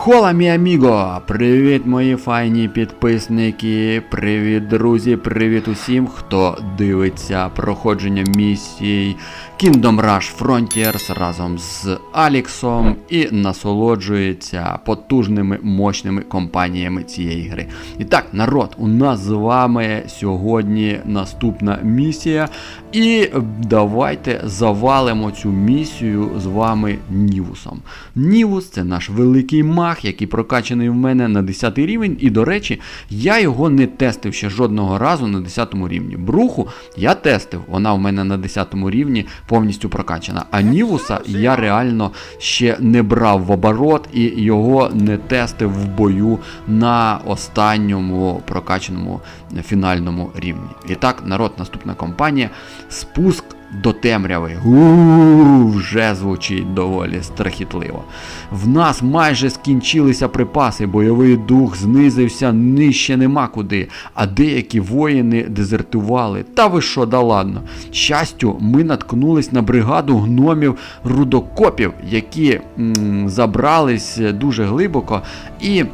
Хола, мій аміго! Привіт, мої файні підписники! Привіт, друзі! Привіт усім, хто дивиться проходження місій Kingdom Rush Frontiers разом з Аліксом і насолоджується потужними мощними компаніями цієї гри. І так, народ, у нас з вами сьогодні наступна місія. І давайте завалимо цю місію з вами Нівусом. Нівус це наш великий маг, який прокачаний в мене на 10 рівень. І, до речі, я його не тестив ще жодного разу на 10 рівні. Бруху я тестив, вона в мене на 10 рівні повністю прокачана. А Нівуса я реально ще не брав в оборот і його не тестив в бою на останньому прокачаному фінальному рівні. І так, народ, наступна компанія. Спуск до темряви. У, вже звучить доволі страхітливо. В нас майже скінчилися припаси, бойовий дух знизився, нижче нема куди, а деякі воїни дезертували. Та ви що, да ладно. Щастю, ми наткнулись на бригаду гномів рудокопів, які м, забрались дуже глибоко і.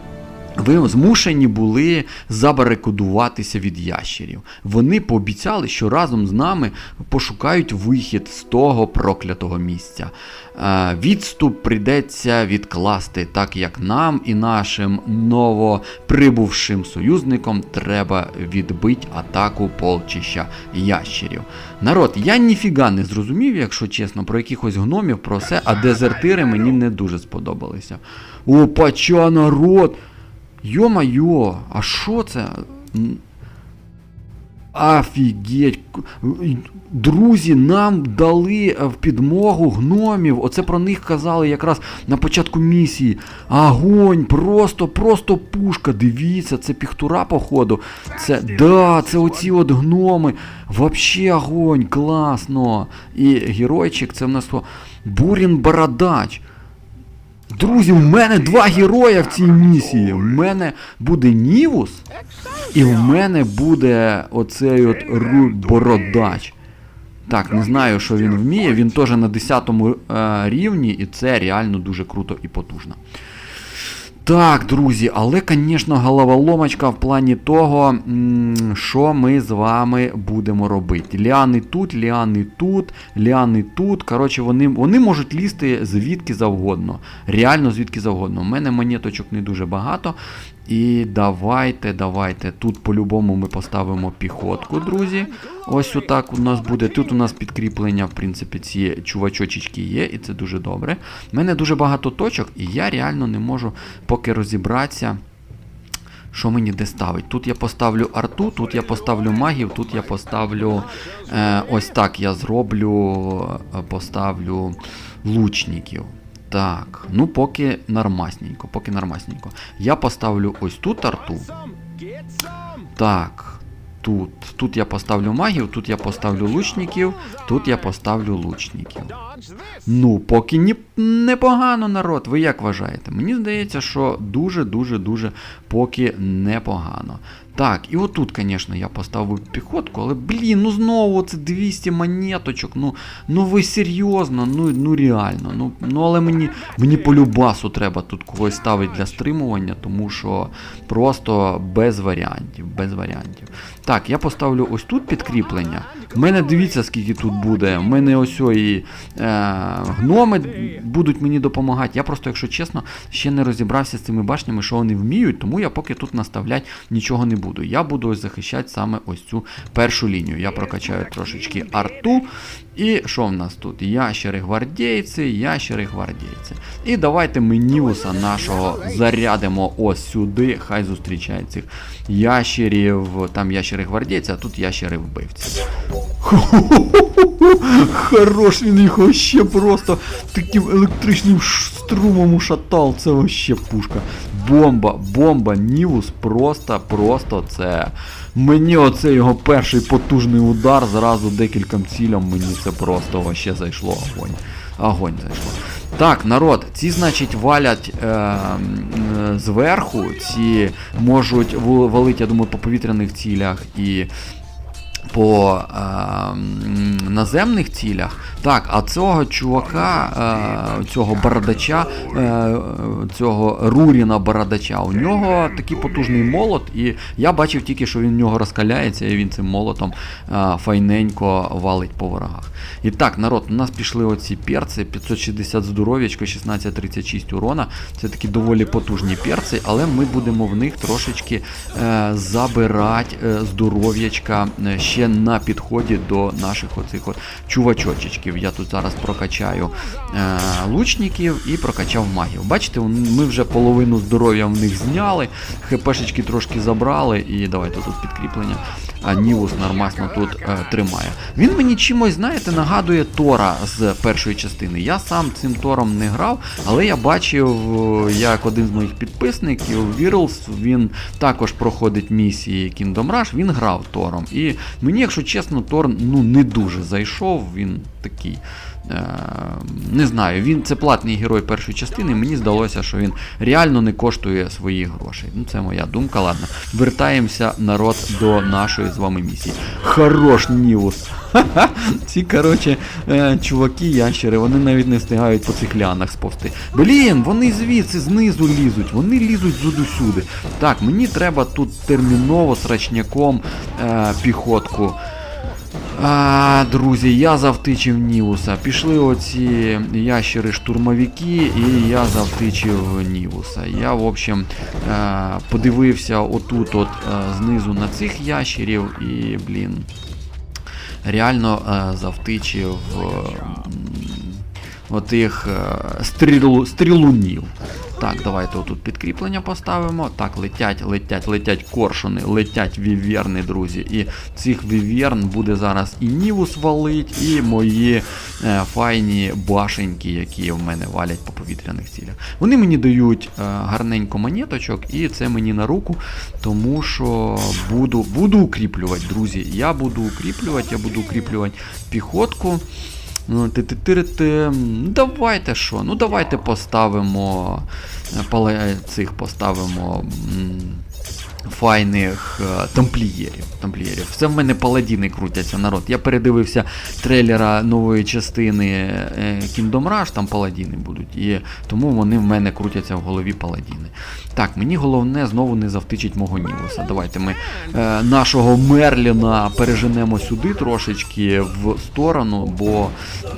Ви змушені були забарикадуватися від ящерів. Вони пообіцяли, що разом з нами пошукають вихід з того проклятого місця. Е, Відступ прийдеться відкласти, так як нам і нашим новоприбувшим союзникам треба відбити атаку полчища ящерів. Народ, я ніфіга не зрозумів, якщо чесно, про якихось гномів, про все, а дезертири мені не дуже сподобалися. Опача, народ! Йо-майо, а що це? Офігеть. Друзі, нам дали в підмогу гномів. Оце про них казали якраз на початку місії. Огонь, просто, просто пушка. Дивіться, це піхтура, походу. Це да, це оці от гноми. Вообще огонь, класно. І геройчик, це в нас? Бурін Бородач. Друзі, у мене два героя в цій місії. У мене буде Нівус, і в мене буде оцей от Бородач. Так, не знаю, що він вміє. Він теж на 10 е, рівні, і це реально дуже круто і потужно. Так, друзі, але, звісно, головоломочка в плані того, що ми з вами будемо робити. Ліани тут, ліани тут, ліани тут. Коротше, вони, вони можуть лізти звідки завгодно. Реально звідки завгодно. У мене монеточок не дуже багато. І давайте, давайте. Тут по-любому ми поставимо піхотку, друзі. Ось отак у нас буде. Тут у нас підкріплення, в принципі, ці чувачочечки є, і це дуже добре. У мене дуже багато точок, і я реально не можу поки розібратися. Що мені де ставить? Тут я поставлю арту, тут я поставлю магів, тут я поставлю. Е, ось так я зроблю. е, Поставлю лучників. Так, ну поки нормасненько, поки нормасненько. Я поставлю ось тут арту. Так, тут. Тут я поставлю магів, тут я поставлю лучників, тут я поставлю лучників. Ну, поки ні, непогано, народ. Ви як вважаєте? Мені здається, що дуже-дуже-дуже поки непогано. Так, і отут, звісно, я поставив піхотку, але блін, ну знову це 200 монеточок. Ну ну ви серйозно, ну ну реально. Ну ну але мені мені по любасу треба тут когось ставити для стримування, тому що просто без варіантів. без варіантів. Так, я поставлю ось тут підкріплення. У мене дивіться, скільки тут буде. У мене ось і е, гноми будуть мені допомагати. Я просто, якщо чесно, ще не розібрався з цими башнями, що вони вміють, тому я поки тут наставляти нічого не буду. Я буду ось захищати саме ось цю першу лінію. Я прокачаю трошечки арту. І що в нас тут? Ящери гвардійці, ящери гвардійці. І давайте ми Нівуса нашого зарядимо ось сюди. Хай зустрічає цих ящерів. Там ящери гвардійці, а тут ящери вбивці. Хорош він їх вообще просто таким електричним струмом ушатав. Це вообще пушка. Бомба, бомба, Нівус просто, просто це. Мені оце його перший потужний удар зразу декільком цілям, мені це просто вообще зайшло огонь. Огонь зайшло. Так, народ, ці, значить, валять е, зверху, ці можуть валити, я думаю, по повітряних цілях і по е, наземних цілях. Так, а цього чувака, е, цього бородача, е, цього Руріна бородача, у нього такий потужний молот, і я бачив тільки, що він в нього розкаляється, і він цим молотом е, файненько валить по ворогах. І так, народ, у нас пішли оці перці, 560 здоров'ячко, 1636 урона. Це такі доволі потужні перці, але ми будемо в них трошечки е, забирати е, здоров'ячка е, ще на підході до наших оцих от чувачочечків. Я тут зараз прокачаю е, лучників і прокачав магів. Бачите, ми вже половину здоров'я в них зняли, хпшечки трошки забрали, і давайте тут підкріплення. А Нівус нормально тут е, тримає. Він мені чимось, знаєте, нагадує Тора з першої частини. Я сам цим Тором не грав, але я бачив, е, як один з моїх підписників, Вірлс, він також проходить місії Kingdom Rush, він грав Тором. І мені, якщо чесно, Тор ну, не дуже зайшов, він такий. Е, не знаю, він це платний герой першої частини. Мені здалося, що він реально не коштує своїх грошей. Ну, це моя думка, ладно. Вертаємося народ до нашої з вами місії. Хорош Нівус. Ці, коротше, е, чуваки, ящери, вони навіть не встигають по цих лянах сповзти. Блін, вони звідси знизу лізуть, вони лізуть зуду-сюди. Так, мені треба тут терміново срачняком е, піхотку. А, друзі, я завтичив Нівуса. Пішли оці ящери-штурмовики, і я завтичив Нівуса. Я, в общем, е, подивився отут, от е, знизу на цих ящерів, і, блін, реально е, завтичив отих стрілу, стрілунів. Так, давайте отут підкріплення поставимо. Так, летять, летять, летять коршуни, летять віверни, друзі. І цих віверн буде зараз і Нівус валить, і мої е, файні башеньки, які в мене валять по повітряних цілях. Вони мені дають е, гарненько монеточок, і це мені на руку, тому що буду, буду укріплювати, друзі. Я буду укріплювати, я буду укріплювати піхотку. Ну, ти-ти-ти-ти. Ну, Давайте що? Ну давайте поставимо е, цих поставимо файних е, тамплієрів. тамплієрів. Це в мене паладіни крутяться, народ. Я передивився трейлера нової частини е, Kingdom Rush, там паладіни будуть. І тому вони в мене крутяться в голові паладіни. Так, мені головне знову не завтичить мого Нівуса. Давайте ми е, нашого Мерліна переженемо сюди трошечки в сторону, бо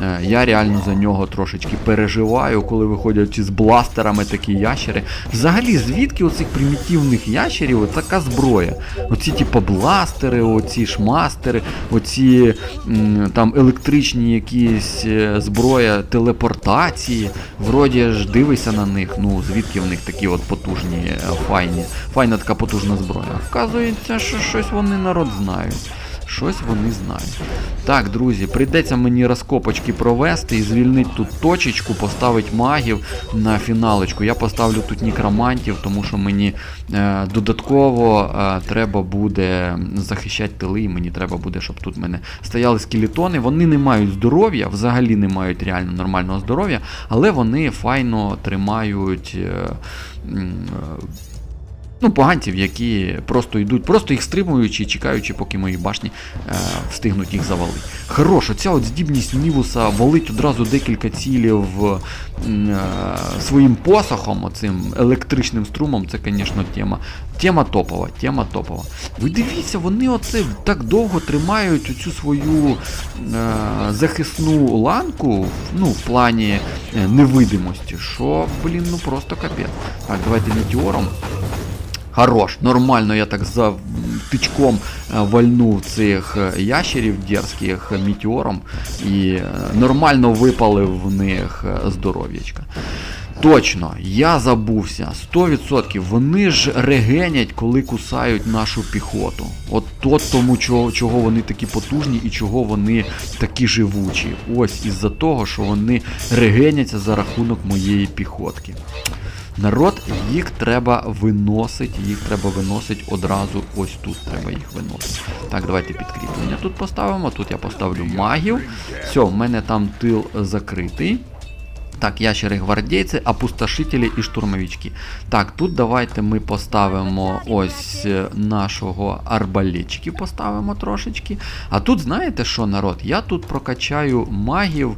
е, я реально за нього трошечки переживаю, коли виходять з бластерами такі ящери. Взагалі, звідки оцих примітивних ящерів така зброя? Оці типу бластери, оці шмастери, оці там електричні якісь е, зброя телепортації. Вроді ж дивися на них, ну звідки в них такі от потужні, е, файні, файна така потужна зброя. Вказується, що щось вони народ знають. Щось вони знають. Так, друзі, прийдеться мені розкопочки провести і звільнити тут точечку, поставити магів на фіналочку. Я поставлю тут нікромантів, тому що мені е, додатково е, треба буде захищати тили, і мені треба буде, щоб тут в мене стояли скелетони. Вони не мають здоров'я, взагалі не мають реально нормального здоров'я, але вони файно тримають. Е, е, Ну, поганців, які просто йдуть, просто їх стримуючи, чекаючи, поки мої башні е, встигнуть їх завалити. Хорош, оця от здібність Нівуса валить одразу декілька цілів е, своїм посохом, оцим електричним струмом, це, звісно, тема. Тема топова, тема топова. Ви дивіться, вони оце так довго тримають оцю свою е, захисну ланку, ну, в плані е, невидимості, що, блін, ну просто капець. Так, давайте метеором. Хорош, нормально я так за тичком е, вальнув цих е, ящерів дерзких метеором і е, нормально випалив в них здоров'ячка. Точно, я забувся, 100%. Вони ж регенять, коли кусають нашу піхоту. От то тому, чого, чого вони такі потужні і чого вони такі живучі. Ось із-за того, що вони регеняться за рахунок моєї піхотки. Народ, їх треба виносити, їх треба виносити одразу ось тут треба їх виносити. Так, давайте підкріплення тут поставимо. Тут я поставлю магів. Все, в мене там тил закритий. Так, ящери гвардейці, опустошителі і штурмовички. Так, тут давайте ми поставимо ось е, нашого арбалетчиків поставимо трошечки. А тут знаєте що, народ? Я тут прокачаю магів.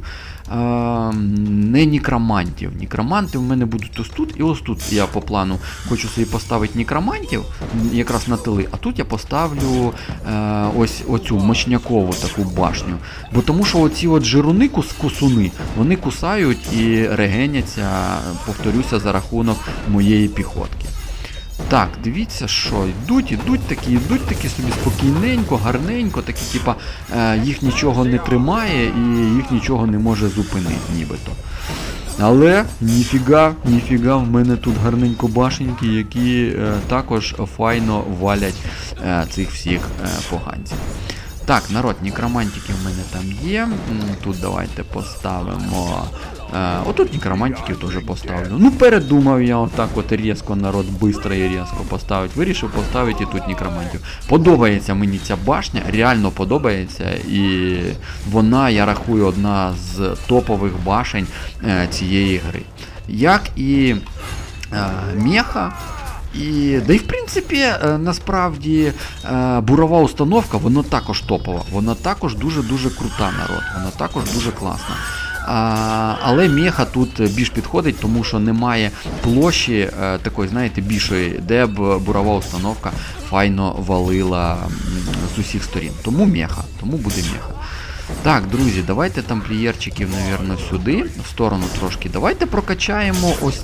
Не нікромантів. Нікроманти в мене будуть ось тут і ось тут. Я по плану хочу собі поставити нікромантів, якраз на тили, а тут я поставлю е, ось оцю мощнякову таку башню. Бо тому що оці от жируни кус кусуни, вони кусають і регеняться, повторюся, за рахунок моєї піхотки. Так, дивіться, що йдуть, ідуть такі, йдуть такі собі спокійненько, гарненько, такі, типа, е, їх нічого не тримає і їх нічого не може зупинити, нібито. Але ніфіга, ніфіга, в мене тут гарненько башеньки, які е, також файно валять е, цих всіх е, поганців. Так, народ, некромантики в мене там є. Тут давайте поставимо. Е, отут некромантиків теж поставлю. Ну, передумав я отак от різко народ бистро і різко поставити. Вирішив поставити і тут некромантів. Подобається мені ця башня, реально подобається. І вона, я рахую, одна з топових башень е, цієї гри. Як і е, меха. І, да і в принципі, е, насправді е, бурова установка, вона також топова, вона також дуже-дуже крута народ, вона також дуже класна. А, але меха тут більш підходить, тому що немає площі е, такої, знаєте, більшої, де б бурова установка файно валила з усіх сторін. Тому меха, тому буде меха. Так, друзі, давайте тамплієрчиків, навірно, сюди, в сторону трошки. Давайте прокачаємо ось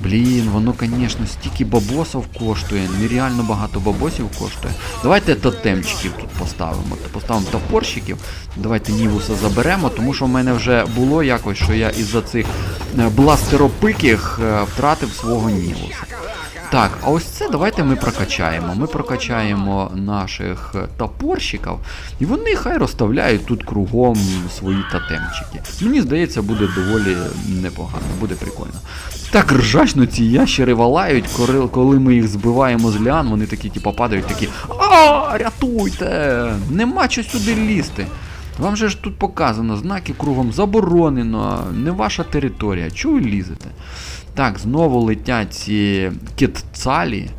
Блін, воно, звісно, стільки бабосів коштує, нереально багато бабосів коштує. Давайте тотемчиків тут поставимо. Поставимо топорщиків. Давайте Нівуса заберемо, тому що в мене вже було якось, що я із-за цих е, бластеропиких е, втратив свого Нівуса. Так, а ось це давайте ми прокачаємо. Ми прокачаємо наших топорщиків, і вони хай розставляють тут кругом свої тотемчики. Мені здається, буде доволі непогано, буде прикольно. Так ржачно ці ящери валають, коли- ми їх збиваємо з ліан, вони такі, типу, падають, такі А, рятуйте! Нема що сюди лізти. Вам же ж тут показано, знаки кругом заборонено, не ваша територія. Чого ви лізете? Так, знову летять ці кітцалі,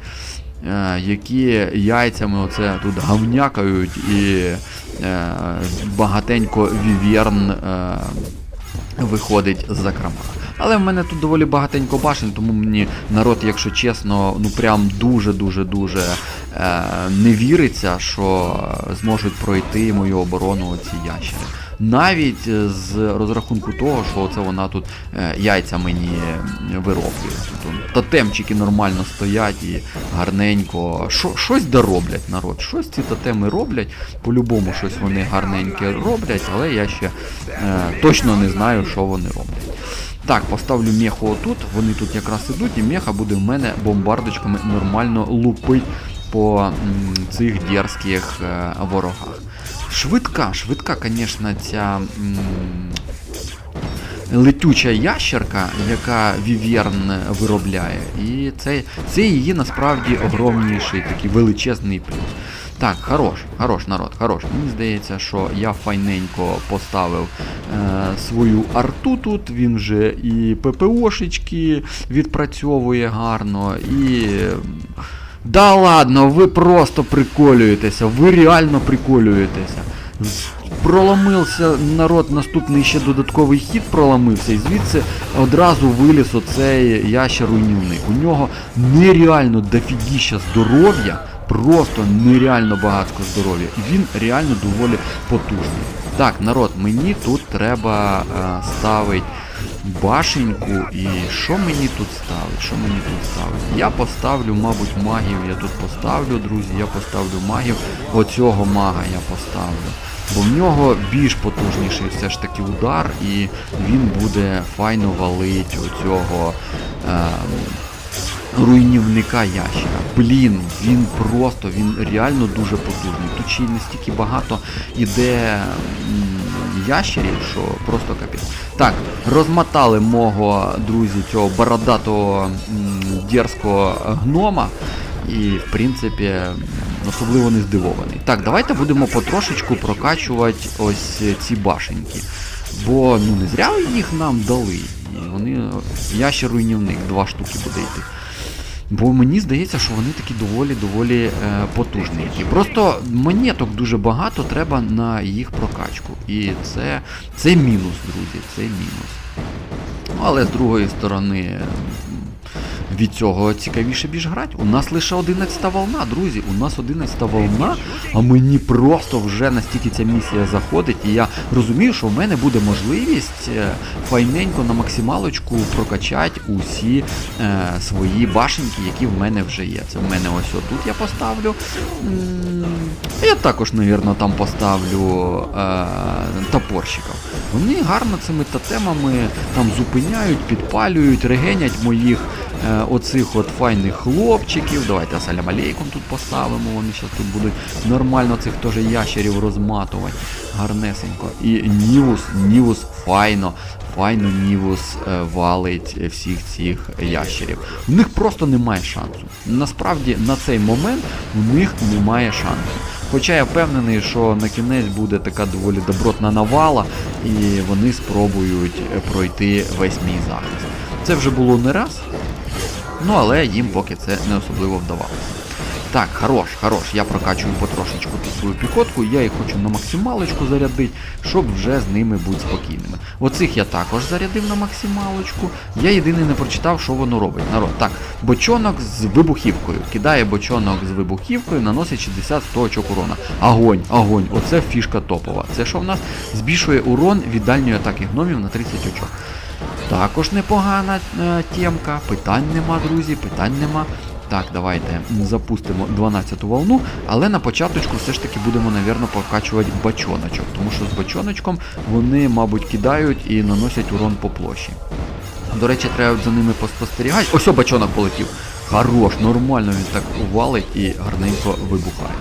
е, які яйцями оце тут гавнякають і е, багатенько віверн е, виходить з закрома. Але в мене тут доволі багатенько башень, тому мені народ, якщо чесно, ну прям дуже-дуже-дуже е, не віриться, що зможуть пройти мою оборону оці ящери. Навіть з розрахунку того, що це вона тут е, яйця мені вироблює. Тут тотемчики нормально стоять і гарненько. Шо, щось дороблять народ. Щось ці тотеми роблять. По-любому щось вони гарненьке роблять, але я ще е, точно не знаю, що вони роблять. Так, поставлю меху отут, вони тут якраз ідуть, і меха буде в мене бомбардочками нормально лупить по цих дерзких е, ворогах. Швидка, швидка, звісно, ця летюча ящерка, яка Віверн виробляє. І це, це її насправді огромніший такий величезний плюс. Так, хорош, хорош народ, хорош. Мені здається, що я файненько поставив е, свою арту тут. Він вже і ППОшечки відпрацьовує гарно, і. Да ладно, ви просто приколюєтеся, ви реально приколюєтеся. Проломився народ, наступний ще додатковий хід проламився, і звідси одразу виліз оцей ящер-руйнівник. У нього нереально дофігіща здоров'я, просто нереально багатсько здоров'я. І він реально доволі потужний. Так, народ, мені тут треба е, ставити башеньку. І що мені тут ставить? Що мені тут ставить? Я поставлю, мабуть, магів. Я тут поставлю, друзі, я поставлю магів. Оцього мага я поставлю. Бо в нього більш потужніший все ж таки удар, і він буде файно валить оцього. Е, руйнівника ящера. Блін, він просто, він реально дуже потужний. Тут ще й настільки багато іде ящерів, що просто капець. Так, розмотали мого друзі цього бородатого дерзкого гнома. І, в принципі, особливо не здивований. Так, давайте будемо потрошечку прокачувати ось ці башеньки. Бо ну не зря їх нам дали. Вони ящер руйнівник, два штуки буде йти. Бо мені здається, що вони такі доволі-доволі е, потужні. Просто монеток дуже багато треба на їх прокачку. І це, це мінус, друзі, це мінус. Ну, але з другої сторони, від цього цікавіше більш грати. У нас лише 11 волна, друзі. У нас 11 волна, а мені просто вже настільки ця місія заходить, і я розумію, що в мене буде можливість е, файненько на максималочку прокачати усі е, свої башеньки, які в мене вже є. Це в мене ось отут я поставлю. Я також, навірно, там поставлю е, топорщиків. Вони гарно цими тотемами там зупиняють, підпалюють, регенять моїх оцих от файних хлопчиків. Давайте салям алейкум тут поставимо, вони зараз тут будуть нормально цих теж ящерів розматувати. Гарнесенько. І Нівус, Нівус файно, файно Нівус е, валить всіх цих ящерів. У них просто немає шансу. Насправді на цей момент у них немає шансу. Хоча я впевнений, що на кінець буде така доволі добротна навала, і вони спробують е, пройти весь мій захист. Це вже було не раз, ну але їм поки це не особливо вдавалося. Так, хорош, хорош, я прокачую потрошечку тут свою піхотку, я їх хочу на максималочку зарядити, щоб вже з ними бути спокійними. Оцих я також зарядив на максималочку. Я єдиний не прочитав, що воно робить. Народ, так, бочонок з вибухівкою. Кидає бочонок з вибухівкою, наносить 60-100 очок урона. Огонь, огонь, оце фішка топова. Це що в нас? Збільшує урон від дальньої атаки гномів на 30 очок. Також непогана е, темка. Питань нема, друзі, питань нема. Так, давайте запустимо 12-ту волну, але на початочку все ж таки будемо, навірно, покачувати бачоночок, тому що з бачоночком вони, мабуть, кидають і наносять урон по площі. До речі, треба за ними поспостерігати. Ось о, бачонок полетів. Хорош, нормально він так увалить і гарненько вибухає.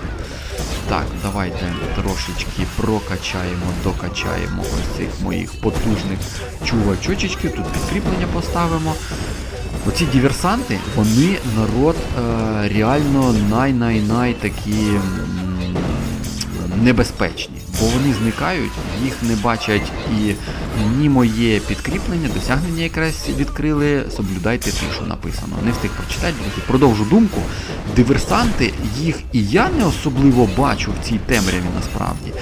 Так, давайте трошечки прокачаємо, докачаємо ось цих моїх потужних чувачочечків. Тут підкріплення поставимо. Оці диверсанти, вони народ е, реально най-най-най такі небезпечні. Бо вони зникають, їх не бачать і ні моє підкріплення, досягнення якраз відкрили, соблюдайте тишу написано. Не встиг прочитати. Продовжу думку. Диверсанти, їх і я не особливо бачу в цій темряві насправді.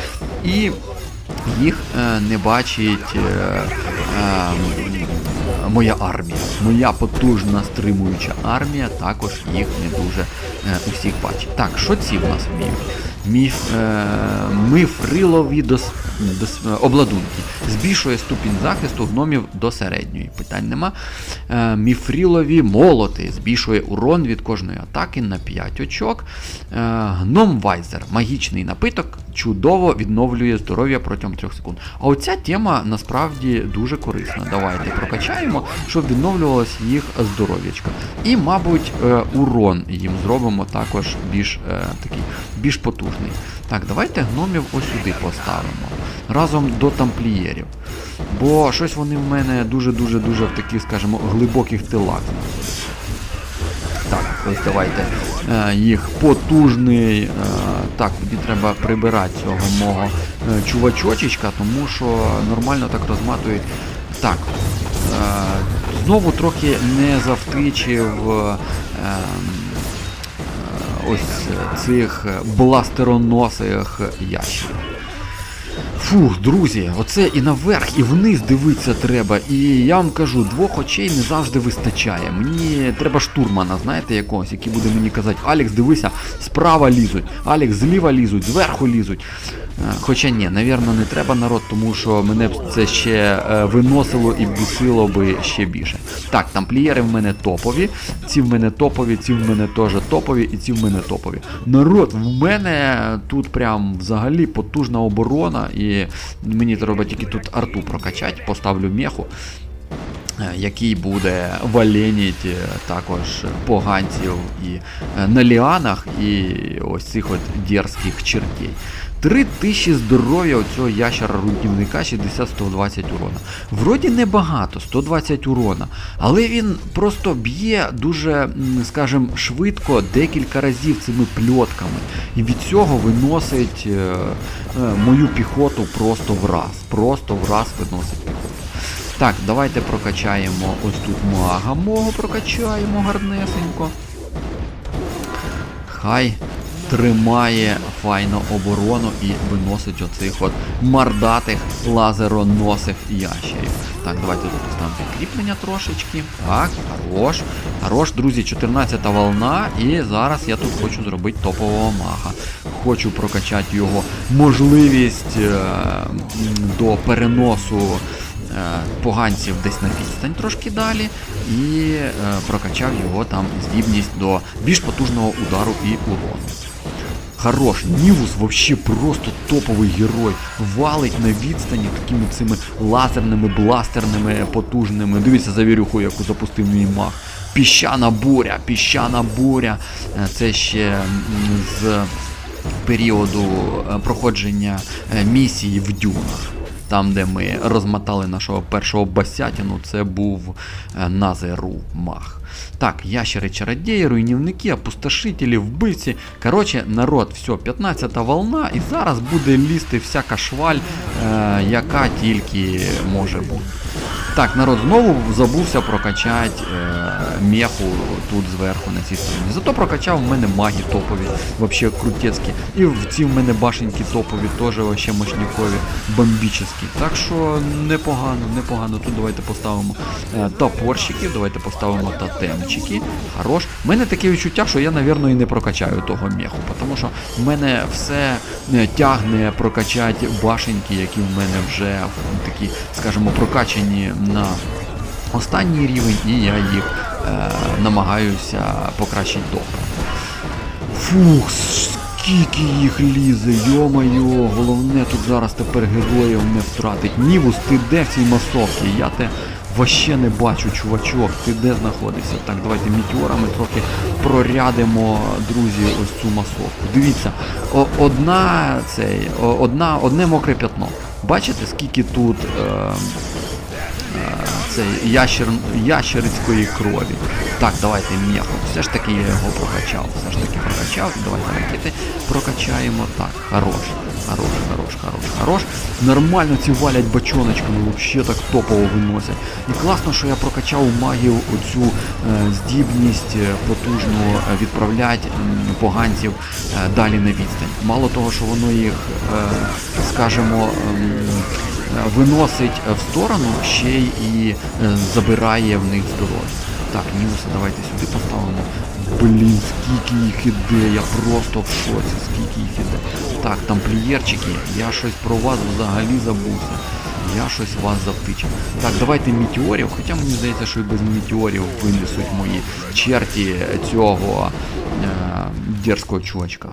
І їх е, не бачить е, е, моя армія. Моя потужна стримуюча армія також їх не дуже е, усіх бачить. Так, що ці в нас вміють? Міф, е, мифрилові дос, дос, е, обладунки. Збільшує ступінь захисту гномів до середньої. Питань нема. Е, міфрилові молоти. Збільшує урон від кожної атаки на 5 очок. Е, гном Вайзер. Магічний напиток. Чудово відновлює здоров'я протягом 3 секунд. А оця тема насправді дуже корисна. Давайте прокачаємо, щоб відновлювалось їх здоров'ячко. І, мабуть, е, урон їм зробимо також більш е, такий, більш потужний. Так, давайте гномів ось сюди поставимо. Разом до тамплієрів. Бо щось вони в мене дуже-дуже дуже в таких, скажімо, глибоких тилах. Так, ось давайте е, їх потужний. Е, так, мені треба прибирати цього мого е, чувачочечка, тому що нормально так розматують. Так. Е, знову трохи не завтичив. Е, е, ось цих бластероносих ящерів. Фух, друзі, оце і наверх, і вниз дивитися треба. І я вам кажу, двох очей не завжди вистачає. Мені треба штурмана, знаєте, якогось, який буде мені казати, Алекс, дивися, справа лізуть, Алекс, зліва лізуть, зверху лізуть. Е, Хоча ні, навірно, не треба народ, тому що мене б це ще е, виносило і бісило би ще більше. Так, тамплієри в мене топові, ці в мене топові, ці в мене теж топові і ці в мене топові. Народ, в мене тут прям взагалі потужна оборона, і мені треба тільки тут арту прокачати, поставлю меху. е, Який буде валеніть також поганців і на ліанах, і ось цих от дерзких чертей. 3000 здоров'я у цього ящера руйнівника 60-120 урона. Вроді небагато, 120 урона, але він просто б'є дуже, м, скажем, швидко декілька разів цими пльотками. І від цього виносить е, е, мою піхоту просто враз. Просто враз виносить піхоту. Так, давайте прокачаємо ось тут мага мого прокачаємо гарнесенько. Хай тримає файно оборону і виносить оцих от мордатих лазероносих ящерів. Так, давайте тут поставимо підкріплення трошечки. Так, хорош. Хорош, друзі, 14-та волна. І зараз я тут хочу зробити топового мага. Хочу прокачати його можливість е, до переносу е, поганців десь на відстань трошки далі, і е, прокачав його там здібність до більш потужного удару і урону. Хорош, Нівус вообще просто топовий герой. Валить на відстані такими цими лазерними, бластерними, потужними. Дивіться завірюху, яку запустив мій мах. Піщана буря, піщана буря. Е, Це ще з періоду е, проходження е, місії в дюнах. Там, де ми розмотали нашого першого басятіну, це був е, Назеру Мах. Так, ящери чародії, руйнівники, опустошителі, вбивці. Коротше, народ, все, 15-та волна, і зараз буде лізти всяка шваль, е, яка тільки може бути. Так, народ знову забувся прокачати е, меху тут зверху на цій стороні. Зато прокачав в мене маги топові, вообще крутецькі. І в ці в мене башеньки топові, теж вообще мощнікові, бомбічні. Так що непогано, непогано. Тут давайте поставимо е, топорщиків, давайте поставимо тотемчики. Хорош. У мене таке відчуття, що я, напевно, і не прокачаю того меху, тому що в мене все е, тягне прокачати башеньки, які в мене вже такі, скажімо, прокачані на останній рівень, і я їх е, намагаюся покращити добре. Фух, скільки їх лізе, йо-моє, головне тут зараз тепер героїв не втратить. Нівус, ти де в цій масовці? Я те вообще не бачу, чувачок, ти де знаходишся? Так, давайте мітеорами трохи прорядимо, друзі, ось цю масовку. Дивіться, одна цей, одна, одне мокре п'ятно. Бачите, скільки тут. Е, цей ящер, ящерицької крові. Так, давайте м'яхо. Все ж таки я його прокачав. Все ж таки прокачав. Давайте ракети прокачаємо. Так, хорош. Хорош, хорош, хорош, хорош. Нормально ці валять бочоночками, взагалі так топово виносять. І класно, що я прокачав у магів оцю е, здібність е, потужну е, відправляти поганців е, далі на відстань. Мало того, що воно їх, е, скажімо, е, виносить в сторону, ще й е, забирає в них здоров'я. Так, мінуси давайте сюди поставимо. Блін, скільки їх іде, я просто в шоці, скільки їх іде. Так, тамплієрчики, я щось про вас взагалі забувся. Я щось вас завтичив. Так, давайте мітеорів, хоча мені здається, що і без мітеорів винесуть мої черті цього е, дерзкого чувачка.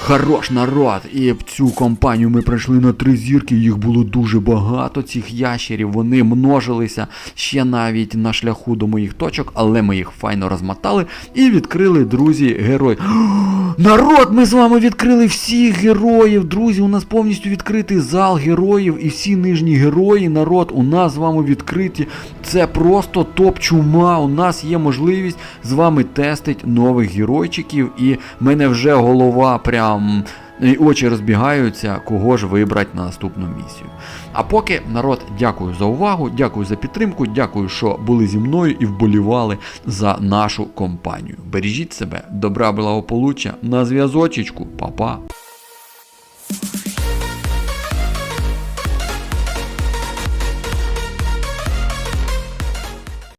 Хорош народ! І цю компанію ми пройшли на три зірки, їх було дуже багато, цих ящерів, вони множилися ще навіть на шляху до моїх точок, але ми їх файно розмотали і відкрили, друзі, герой. Народ, ми з вами відкрили всіх героїв, друзі, у нас повністю відкритий зал героїв і всі нижні герої, народ, у нас з вами відкриті. Це просто топ-чума. У нас є можливість з вами тестити нових геройчиків, і в мене вже голова прям. І очі розбігаються, кого ж вибрати на наступну місію. А поки народ, дякую за увагу, дякую за підтримку, дякую, що були зі мною і вболівали за нашу компанію. Бережіть себе, добра благополуччя, на зв'язочечку, па-па.